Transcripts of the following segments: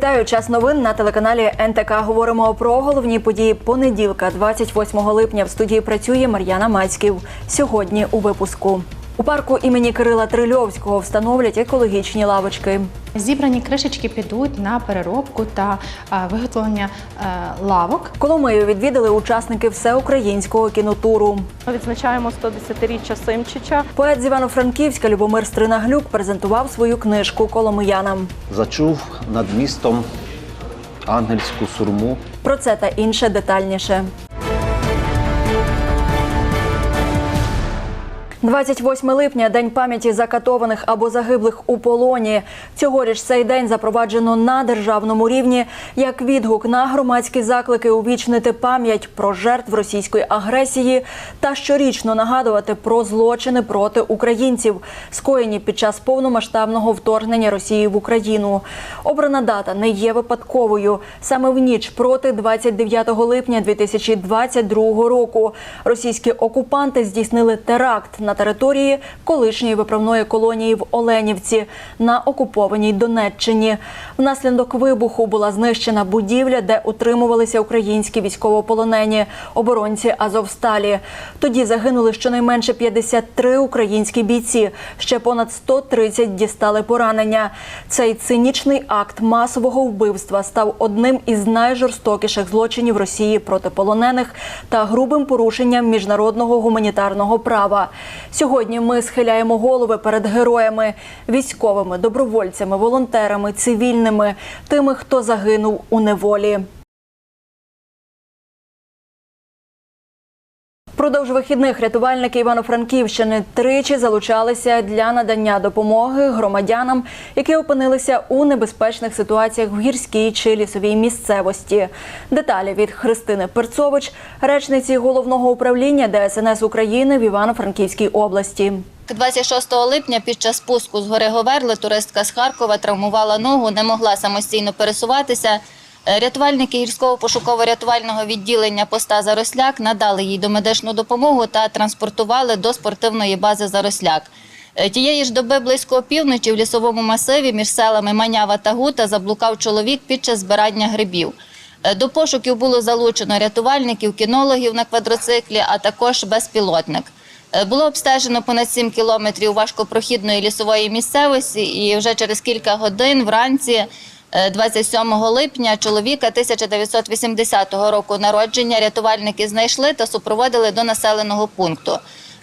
Вітаю час новин на телеканалі НТК. Говоримо про головні події понеділка, 28 липня. В студії працює Мар'яна Мацьків. Сьогодні у випуску у парку імені Кирила Трильовського встановлять екологічні лавочки. Зібрані кришечки підуть на переробку та виготовлення е, лавок. Коломию відвідали учасники всеукраїнського кінотуру. Ми відзначаємо 110-річчя Симчича. Поет з Івано-Франківська Любомир Стринаглюк презентував свою книжку Коломиянам. Зачув над містом ангельську сурму. Про це та інше детальніше. 28 липня день пам'яті закатованих або загиблих у полоні. Цьогоріч цей день запроваджено на державному рівні як відгук на громадські заклики увічнити пам'ять про жертв російської агресії та щорічно нагадувати про злочини проти українців, скоєні під час повномасштабного вторгнення Росії в Україну. Обрана дата не є випадковою. Саме в ніч проти 29 липня 2022 року російські окупанти здійснили теракт на території колишньої виправної колонії в Оленівці на окупованій Донеччині. Внаслідок вибуху була знищена будівля, де утримувалися українські військовополонені оборонці Азовсталі. Тоді загинули щонайменше 53 українські бійці. Ще понад 130 дістали поранення. Цей цинічний акт масового вбивства став одним із найжорстокіших злочинів Росії проти полонених та грубим порушенням міжнародного гуманітарного права. Сьогодні ми схиляємо голови перед героями, військовими, добровольцями, волонтерами, цивільними, тими, хто загинув у неволі. Продовж вихідних рятувальники Івано-Франківщини тричі залучалися для надання допомоги громадянам, які опинилися у небезпечних ситуаціях в гірській чи лісовій місцевості. Деталі від Христини Перцович, речниці головного управління ДСНС України в Івано-Франківській області. 26 липня під час спуску з гори Говерли туристка з Харкова травмувала ногу, не могла самостійно пересуватися. Е, Рятувальники гірського пошуково-рятувального відділення поста Заросляк надали їй домедичну допомогу та транспортували до спортивної бази Заросляк. Е, Тієї ж доби близько опівночі в лісовому масиві між селами Манява та Гута заблукав чоловік під час збирання грибів. Е, До пошуків було залучено рятувальників, кінологів на квадроциклі, а також безпілотник. Було обстежено понад 7 кілометрів важкопрохідної лісової місцевості, і вже через кілька годин вранці, 27 липня, чоловіка 1980 року народження рятувальники знайшли та супроводили до населеного пункту.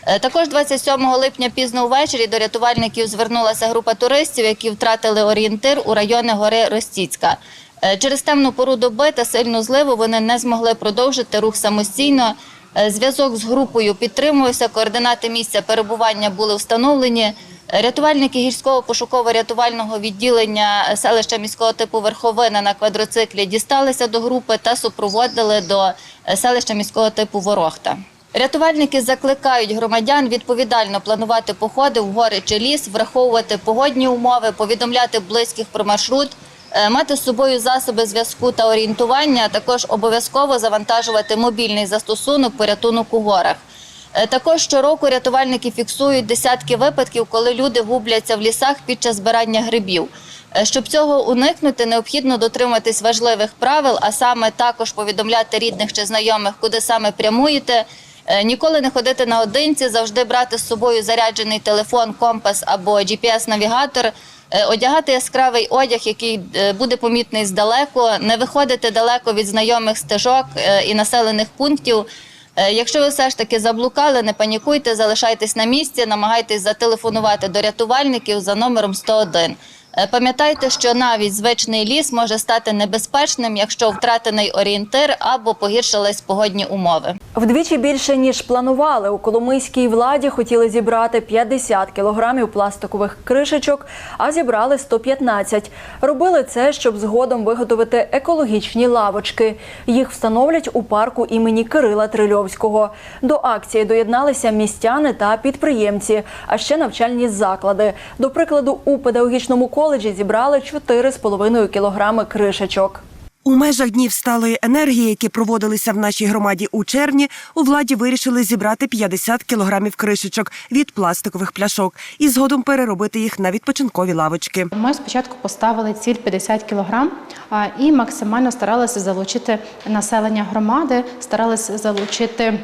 Е, Також 27 липня пізно ввечері до рятувальників звернулася група туристів, які втратили орієнтир у райони гори Ростіцька. Е, Через темну пору доби та сильну зливу вони не змогли продовжити рух самостійно. Е, Зв'язок з групою підтримувався, координати місця перебування були встановлені. Рятувальники гірського пошуково-рятувального відділення селища міського типу Верховина на квадроциклі дісталися до групи та супроводили до е, селища міського типу Ворохта. Рятувальники закликають громадян відповідально планувати походи в гори чи ліс, враховувати погодні умови, повідомляти близьких про маршрут, е, мати з собою засоби зв'язку та орієнтування, а також обов'язково завантажувати мобільний застосунок порятунок у горах. Е, Також щороку рятувальники фіксують десятки випадків, коли люди губляться в лісах під час збирання грибів. Е, Щоб цього уникнути, необхідно дотриматись важливих правил, а саме також повідомляти рідних чи знайомих, куди саме прямуєте. Е, Ніколи не ходити наодинці, завжди брати з собою заряджений телефон, компас або GPS-навігатор, одягати яскравий одяг, який буде помітний здалеку, не виходити далеко від знайомих стежок і населених пунктів. Е, Якщо ви все ж таки заблукали, не панікуйте, залишайтесь на місці, намагайтесь зателефонувати до рятувальників за номером 101. Е, Пам'ятайте, що навіть звичний ліс може стати небезпечним, якщо втратений орієнтир або погіршились погодні умови. Вдвічі більше ніж планували. У коломийській владі хотіли зібрати 50 кілограмів пластикових кришечок, а зібрали 115. Робили це, щоб згодом виготовити екологічні лавочки. Їх встановлять у парку імені Кирила Трильовського. До акції доєдналися містяни та підприємці, а ще навчальні заклади. До прикладу, у педагогічному коледжі зібрали 4,5 кілограми кришечок. У межах днів сталої енергії, які проводилися в нашій громаді у червні, у владі вирішили зібрати 50 кілограмів кришечок від пластикових пляшок і згодом переробити їх на відпочинкові лавочки. Ми спочатку поставили ціль 50 кілограм а, і максимально старалися залучити населення громади, старалися залучити.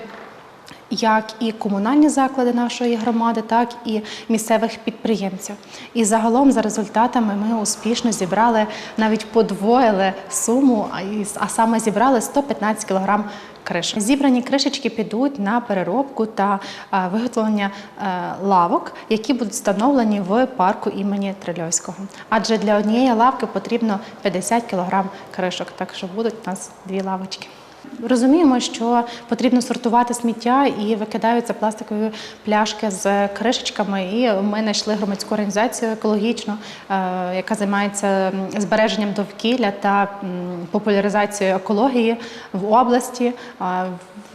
Як і комунальні заклади нашої громади, так і місцевих підприємців. І загалом, за результатами, ми успішно зібрали навіть подвоїли суму, а саме зібрали 115 кілограм кришок. Зібрані кришечки підуть на переробку та виготовлення е, лавок, які будуть встановлені в парку імені Трильовського. Адже для однієї лавки потрібно 50 кілограм кришок, так що будуть у нас дві лавочки. Розуміємо, що потрібно сортувати сміття і викидаються пластикові пляшки з кришечками. І ми знайшли громадську організацію екологічну, е, яка займається збереженням довкілля та популяризацією екології в області.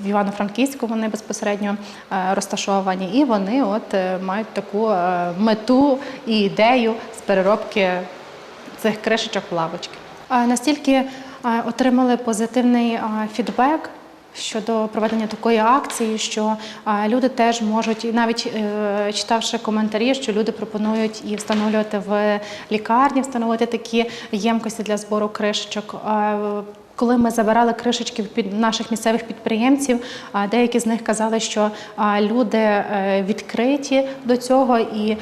В Івано-Франківську вони безпосередньо е, розташовані, і вони от е, мають таку е, мету і ідею з переробки цих кришечок в лавочки. Настільки е, отримали позитивний е, фідбек щодо проведення такої акції, що е, люди теж можуть, і навіть е, читавши коментарі, що люди пропонують і встановлювати в лікарні, встановити такі ємкості для збору кришечок. Коли ми забирали кришечки від наших місцевих підприємців, деякі з них казали, що люди е, відкриті до цього і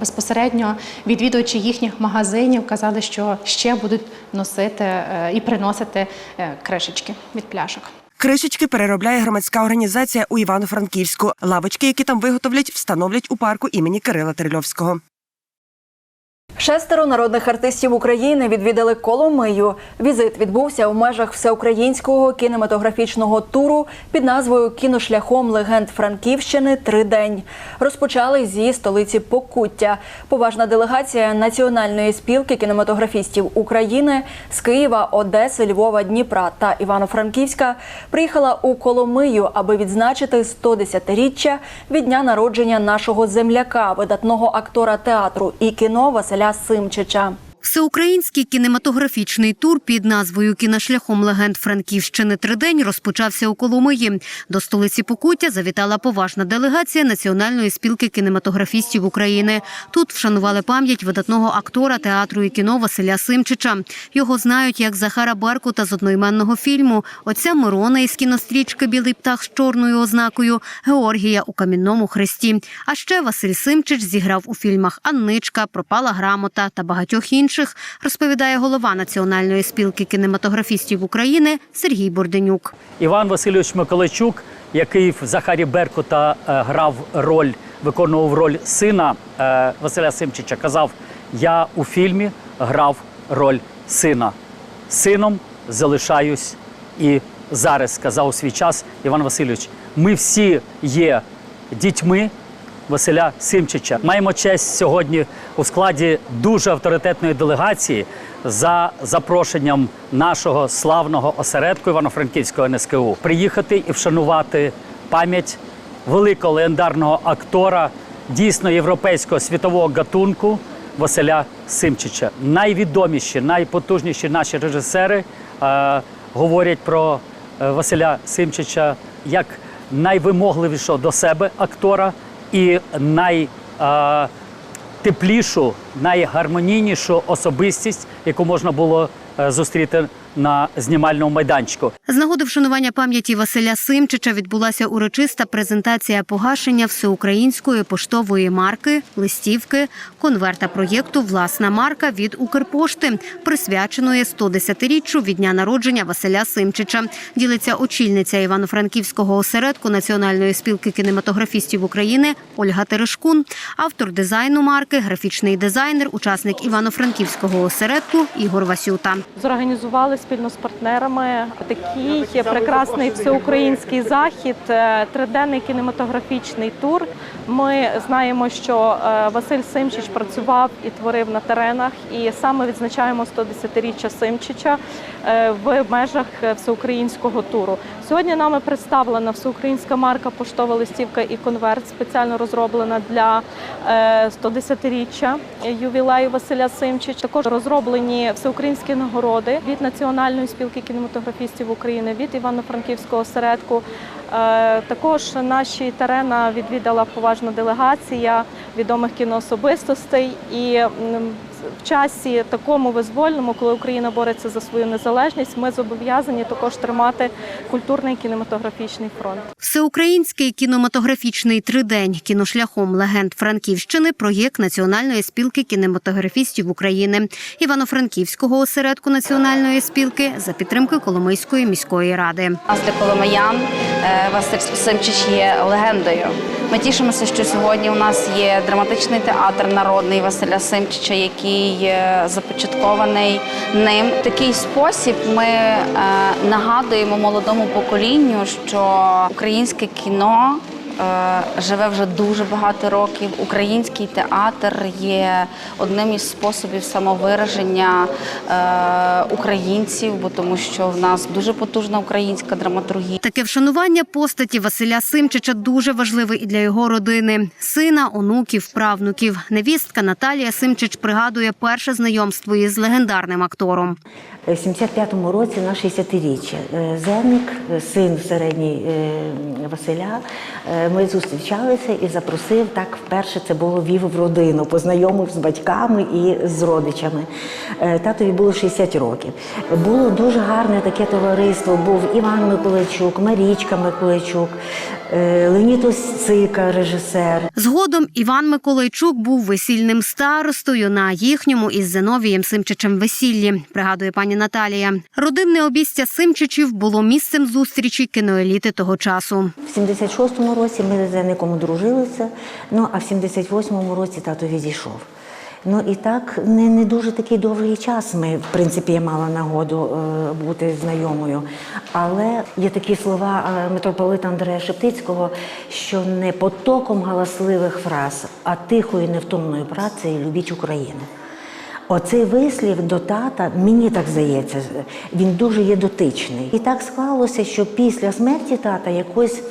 безпосередньо відвідувачі їхніх магазинів казали, що ще будуть носити е, і приносити е, кришечки від пляшок. Кришечки переробляє громадська організація у Івано-Франківську. Лавочки, які там виготовлять, встановлять у парку імені Кирила Трильовського. Шестеро народних артистів України відвідали Коломию. Візит відбувся у межах всеукраїнського кінематографічного туру під назвою Кіношляхом легенд Франківщини Тридень. Розпочали зі столиці Покуття. Поважна делегація Національної спілки кінематографістів України з Києва, Одеси, Львова, Дніпра та Івано-Франківська приїхала у Коломию, аби відзначити 110-річчя від дня народження нашого земляка, видатного актора театру і кіно Василя Симчича. Всеукраїнський кінематографічний тур під назвою Кіношляхом легенд Франківщини Тридень розпочався у Коломиї. До столиці Покуття завітала поважна делегація Національної спілки кінематографістів України. Тут вшанували пам'ять видатного актора театру і кіно Василя Симчича. Його знають як Захара Беркута з одноіменного фільму, отця Мирона із кінострічки Білий птах з чорною ознакою, Георгія у камінному хресті. А ще Василь Симчич зіграв у фільмах Анничка, Пропала грамота та багатьох інших, розповідає голова Національної спілки кінематографістів України Сергій Борденюк. Іван Васильович Миколайчук, який в Захарі Беркута е, грав роль, виконував роль сина е, Василя Симчича, казав: Я у фільмі грав роль сина. Сином залишаюсь і зараз сказав у свій час Іван Васильович. Ми всі є дітьми Василя Симчича. Маємо честь сьогодні у складі дуже авторитетної делегації за запрошенням нашого славного осередку Івано-Франківського НСКУ приїхати і вшанувати пам'ять великого легендарного актора, дійсно європейського світового гатунку Василя Симчича. Найвідоміші, найпотужніші наші режисери е, говорять про е, Василя Симчича як найвимогливішого до себе актора і найтеплішу, найгармонійнішу особистість, яку можна було е, зустріти на знімальному майданчику. З нагоди вшанування пам'яті Василя Симчича відбулася урочиста презентація погашення всеукраїнської поштової марки, листівки, конверта проєкту Власна марка від Укрпошти, присвяченої 110-річчю від дня народження Василя Симчича. Ділиться очільниця Івано-Франківського осередку Національної спілки кінематографістів України Ольга Терешкун, автор дизайну марки, графічний дизайнер, учасник Івано-Франківського осередку Ігор Васюта. Зорганізували спільно з партнерами такий прекрасний всеукраїнський захід, е, триденний кінематографічний тур. Ми знаємо, що е, Василь Симчич працював і творив на теренах, і саме відзначаємо 110-річчя Симчича. е, в межах всеукраїнського туру. Сьогодні нами представлена всеукраїнська марка поштова листівка і конверт, спеціально розроблена для е, 110-річчя ювілею Василя Симчича. Також розроблені всеукраїнські нагороди від Національної спілки кінематографістів України, від Івано-Франківського осередку. Е, Також наші терена відвідала поважна делегація відомих кіноособистостей. І в часі такому визвольному, коли Україна бореться за свою незалежність, ми зобов'язані також тримати культурний кінематографічний фронт. Всеукраїнський кінематографічний тридень кіношляхом легенд Франківщини проєкт Національної спілки кінематографістів України, Івано-Франківського осередку Національної спілки за підтримки Коломийської міської ради. нас коломиян е, Василь Симчич є легендою. Ми тішимося, що сьогодні у нас є драматичний театр народний Василя Симчича, який е, започаткований ним. В такий спосіб ми е, нагадуємо молодому поколінню, що українське кіно. Е, Живе вже дуже багато років. Український театр є одним із способів самовираження е, українців, бо тому що в нас дуже потужна українська драматургія. Таке вшанування постаті Василя Симчича дуже важливе і для його родини сина, онуків, правнуків. Невістка Наталія Симчич пригадує перше знайомство із легендарним актором. В 75-му році на 60-річчя. Е, Зерник, е, син середній е, Василя, е, ми зустрічалися і запросив так вперше це було вів в родину, познайомив з батьками і з родичами. Е, Татові було 60 років. Було дуже гарне таке товариство. Був Іван Миколайчук, Марічка Миколайчук, Леонід Осцика, режисер. Згодом Іван Миколайчук був весільним старостою на їхньому із Зиновієм Симчичем весіллі, пригадує пані Наталія. Родинне обістя Симчичів було місцем зустрічі кіноеліти того часу. В 76-му році ми з Зерником одружилися, ну а в 78-му році тато відійшов. Ну і так не, не дуже такий довгий час ми, в принципі, я мала нагоду е, бути знайомою. Але є такі слова е, митрополита Андрея Шептицького, що не потоком галасливих фраз, а тихою невтомною працею любіть Україну. Оцей вислів до тата, мені так здається, він дуже є дотичний. І так склалося, що після смерті тата якось.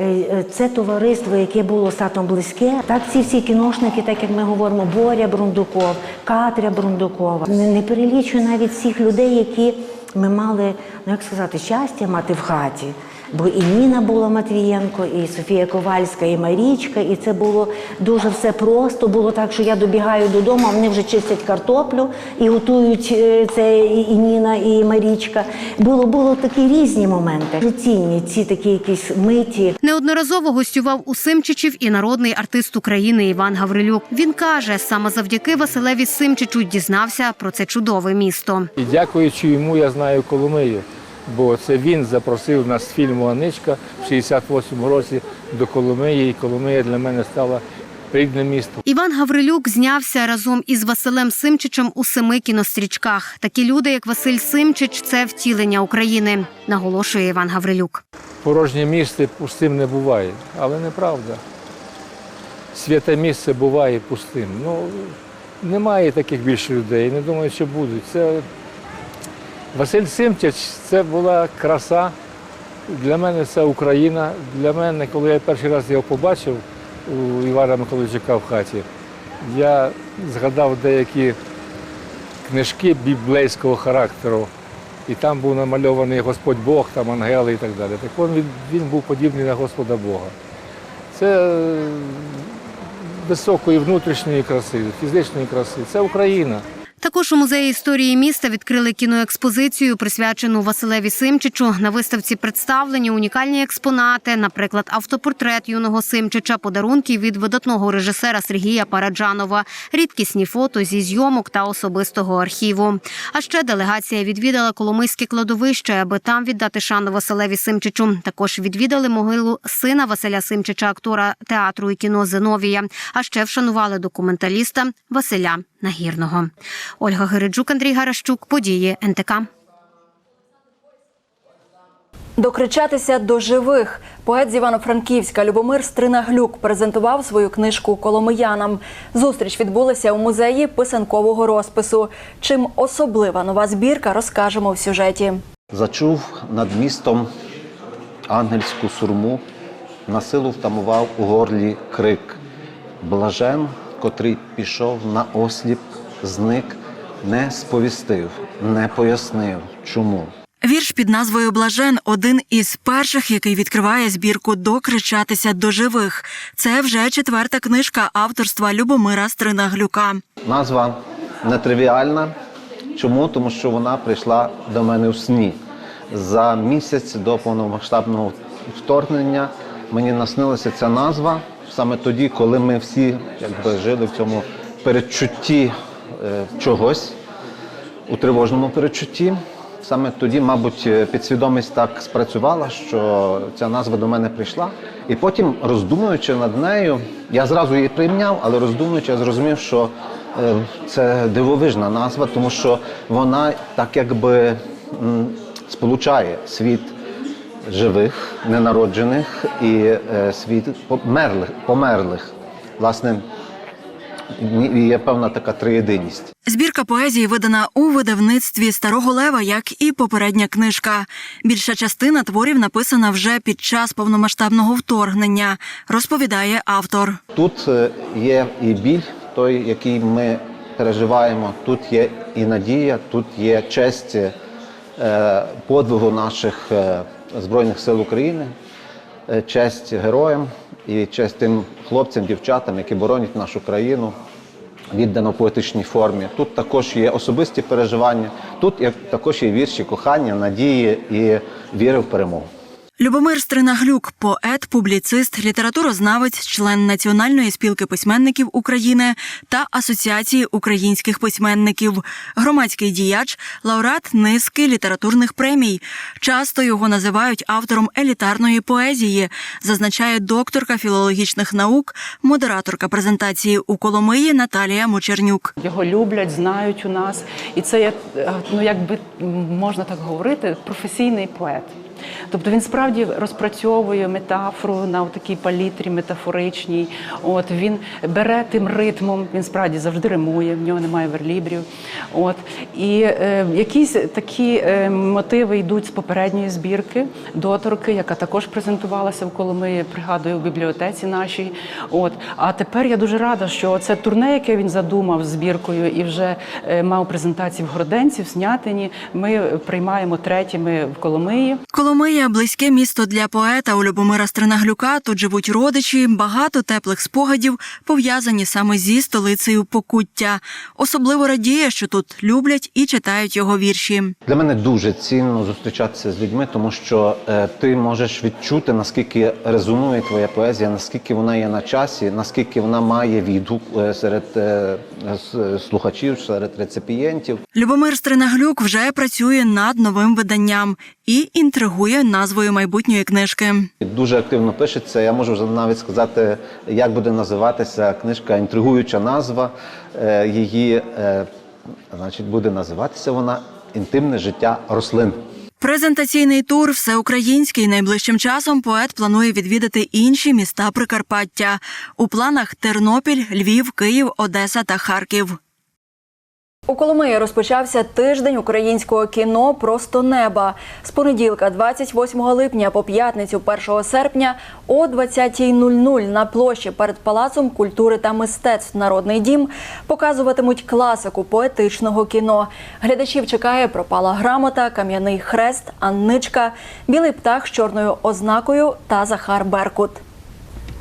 Е, е, Це товариство, яке було сатом близьке, так ці всі кіношники, так як ми говоримо, Боря Брундуков, Катря Брундукова. Не, перелічую навіть всіх людей, які ми мали, ну як сказати, щастя мати в хаті. Бо і Ніна була Матвієнко, і Софія Ковальська, і Марічка, і це було дуже все просто. Було так, що я добігаю додому, а вони вже чистять картоплю і готують е, це і Ніна, і Марічка. Було, було такі різні моменти. Цінні ці такі якісь миті. Неодноразово гостював у Симчичів і народний артист України Іван Гаврилюк. Він каже, саме завдяки Василеві Симчичу дізнався про це чудове місто. І дякуючи йому, я знаю Коломию, бо це він запросив нас з фільму Аничка в 68-му році до Коломиї, і Коломия для мене стала рідним містом. Іван Гаврилюк знявся разом із Василем Симчичем у семи кінострічках. Такі люди, як Василь Симчич, це втілення України, наголошує Іван Гаврилюк. Порожнє місце пустим не буває, але неправда. Святе місце буває пустим. Ну, немає таких більше людей, не думаю, що будуть. Це Василь Симчич це була краса. Для мене це Україна. Для мене, коли я перший раз його побачив у Івана Миколайчука в хаті, я згадав деякі книжки біблейського характеру. І там був намальований Господь Бог, там ангели і так далі. Так він, він, він був подібний на Господа Бога. Це е, високої внутрішньої краси, фізичної краси. Це Україна. Також у музеї історії міста відкрили кіноекспозицію, присвячену Василеві Симчичу. На виставці представлені унікальні експонати, наприклад, автопортрет юного Симчича, подарунки від видатного режисера Сергія Параджанова, рідкісні фото зі зйомок та особистого архіву. А ще делегація відвідала Коломийське кладовище, аби там віддати шану Василеві Симчичу. Також відвідали могилу сина Василя Симчича, актора театру і кіно Зиновія. А ще вшанували документаліста Василя Нагірного. Ольга Гириджук, Андрій Гаращук. Події НТК. Докричатися до живих. Поет з Івано-Франківська Любомир Стринаглюк презентував свою книжку коломиянам. Зустріч відбулася у музеї писанкового розпису. Чим особлива нова збірка, розкажемо в сюжеті. Зачув над містом ангельську сурму, на силу втамував у горлі крик. Блажен, котрий пішов на осліп, зник, не сповістив, не пояснив, чому. Вірш під назвою Блажен один із перших, який відкриває збірку Докричатися до живих. Це вже четверта книжка авторства Любомира Стринаглюка. Назва нетривіальна. Чому? Тому що вона прийшла до мене в сні. За місяць до повномасштабного вторгнення мені наснилася ця назва саме тоді, коли ми всі якби, жили в цьому передчутті е, чогось, у тривожному передчутті. Саме тоді, мабуть, е, підсвідомість так спрацювала, що ця назва до мене прийшла. І потім, роздумуючи над нею, я зразу її прийняв, але роздумуючи, я зрозумів, що е, це дивовижна назва, тому що вона так якби сполучає світ живих, ненароджених і е, світ померлих, померлих. Власне, є певна така триєдиність. Збірка поезії видана у видавництві Старого Лева, як і попередня книжка. Більша частина творів написана вже під час повномасштабного вторгнення, розповідає автор. Тут е, є і біль, той, який ми переживаємо. Тут є і надія, тут є честь е, подвигу наших Збройних сил України, е, честь героям і честь тим хлопцям, дівчатам, які боронять нашу країну. Віддано в поетичній формі. Тут також є особисті переживання, тут також є вірші кохання, надії і віри в перемогу. Любомир Стринаглюк, поет, публіцист, літературознавець, член Національної спілки письменників України та Асоціації українських письменників, громадський діяч, лауреат низки літературних премій. Часто його називають автором елітарної поезії, зазначає докторка філологічних наук, модераторка презентації у Коломиї Наталія Мочернюк. Його люблять, знають у нас, і це є, е, ну якби можна так говорити, професійний поет. Тобто він справді розпрацьовує метафору на такій палітрі метафоричній. От він бере тим ритмом, він справді завжди римує, в нього немає верлібрів. От і е, якісь такі е, мотиви йдуть з попередньої збірки доторки, яка також презентувалася в Коломиї, пригадую, в бібліотеці нашій. От а тепер я дуже рада, що це турне, яке він задумав з збіркою, і вже е, мав презентації в Городенці, в Снятині. Ми приймаємо третіми в Коломиї. Коломия – близьке місто для поета у Любомира Стринаглюка. Тут живуть родичі, багато теплих спогадів пов'язані саме зі столицею Покуття. Особливо радіє, що тут люблять і читають його вірші. Для мене дуже цінно зустрічатися з людьми, тому що е, ти можеш відчути, наскільки резонує твоя поезія, наскільки вона є на часі, наскільки вона має відгук е, серед е, слухачів, серед реципієнтів. Любомир Стринаглюк вже працює над новим виданням і інтригує назвою майбутньої книжки. Дуже активно пишеться. Я можу вже навіть сказати, як буде називатися книжка. Інтригуюча назва е, її, е, значить, буде називатися вона Інтимне життя рослин. Презентаційний тур всеукраїнський. Найближчим часом поет планує відвідати інші міста Прикарпаття. У планах Тернопіль, Львів, Київ, Одеса та Харків. У Коломиї розпочався тиждень українського кіно Просто неба з понеділка, 28 липня по п'ятницю, 1 серпня о 20.00 на площі перед Палацом культури та мистецтв Народний дім показуватимуть класику поетичного кіно. Глядачів чекає пропала грамота, кам'яний хрест, Анничка, білий птах з чорною ознакою та Захар Беркут.